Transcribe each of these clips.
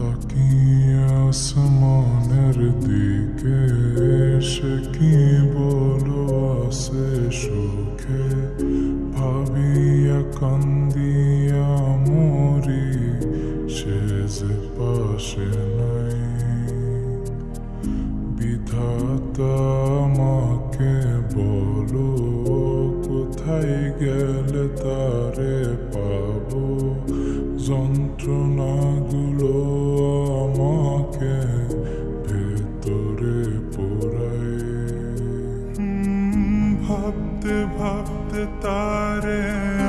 তাকিয়ে আসমানের দিকে সে কি বলো আসে সুখে ভাবিয়া কান্দিয়া মরি যে পাশে নাই বিধাতা আমাকে বলো কোথায় গেলে তারে তারে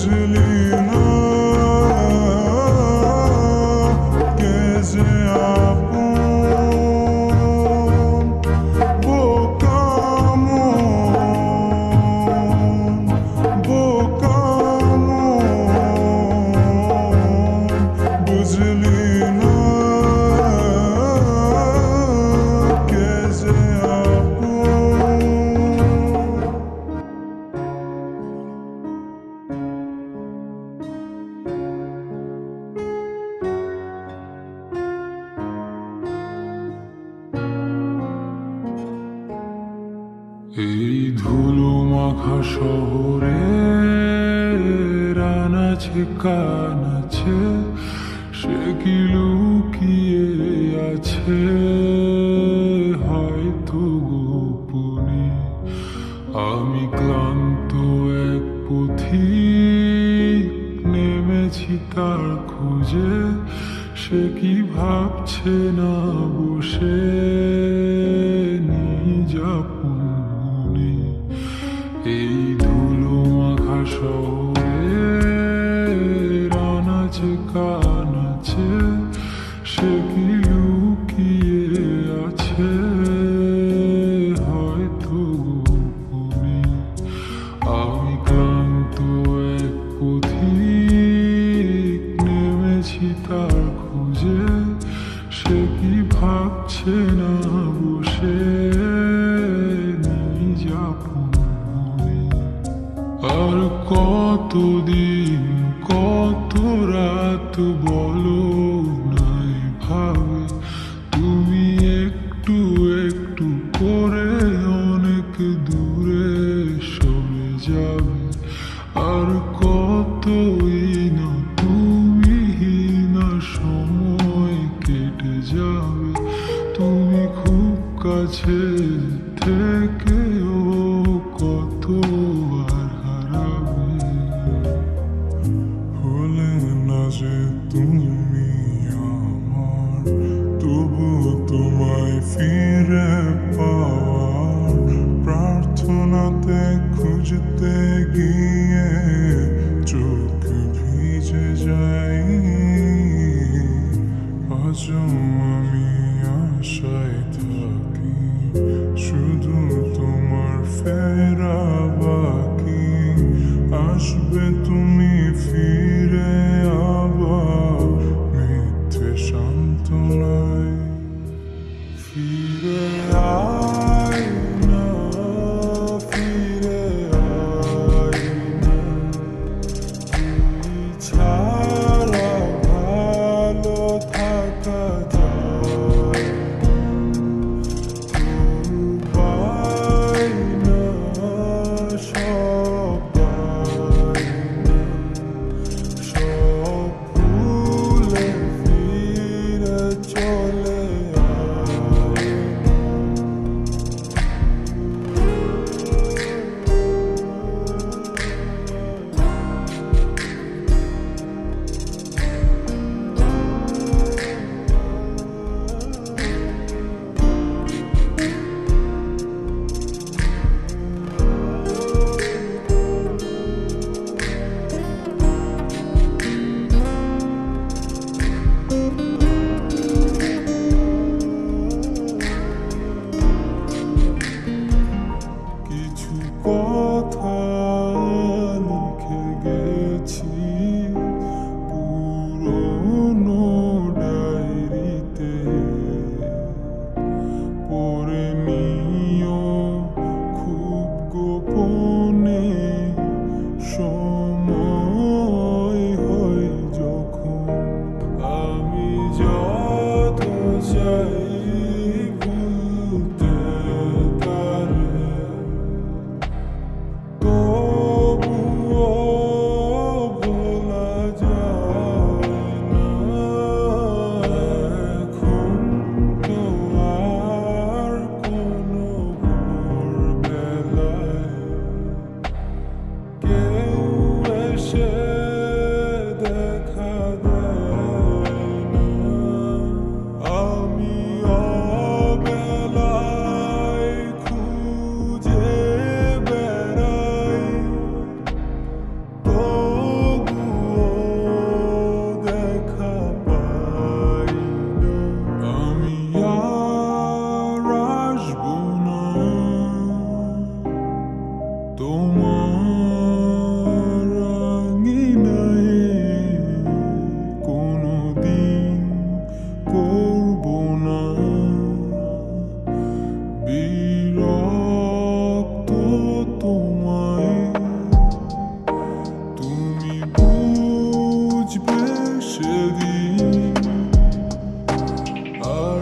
বুঝলি না এই ধুলো মাখা শহরে রানাছে কানাছে সে কি লুকিয়ে আছে? হয়তো গোপনে আমি ক্লান্ত এক পথিক নেমেছি তার খোঁজে, সে কি ভাবছে না বসে? কতদিন, কত রাত বলো নাই ভাবে। তুমি একটু একটু করে অনেক দূরে সরে যাবে। আর কতই না তুমি না সময় কেটে যাবে। তুমি খুব কাছে তুমি আমার তবু তোমায় ফিরে পাওয়ার প্রার্থনাতে খুঁজতে গিয়ে চোখ ভিজে যাই আজও আমি আশায় থাকি শুধু তোমার ফেরা বাকি আসবে তুমি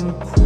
some cool.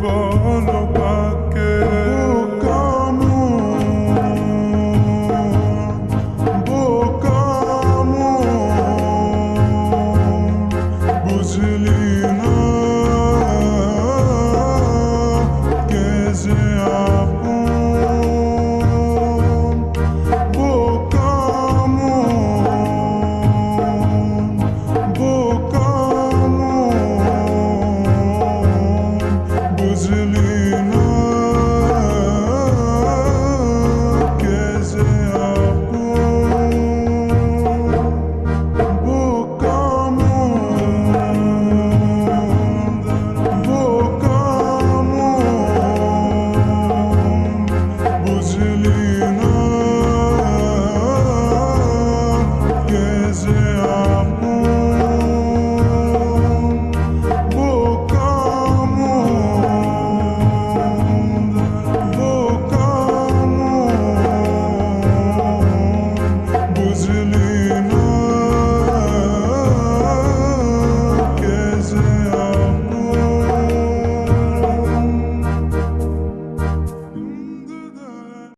বোঝাই বলো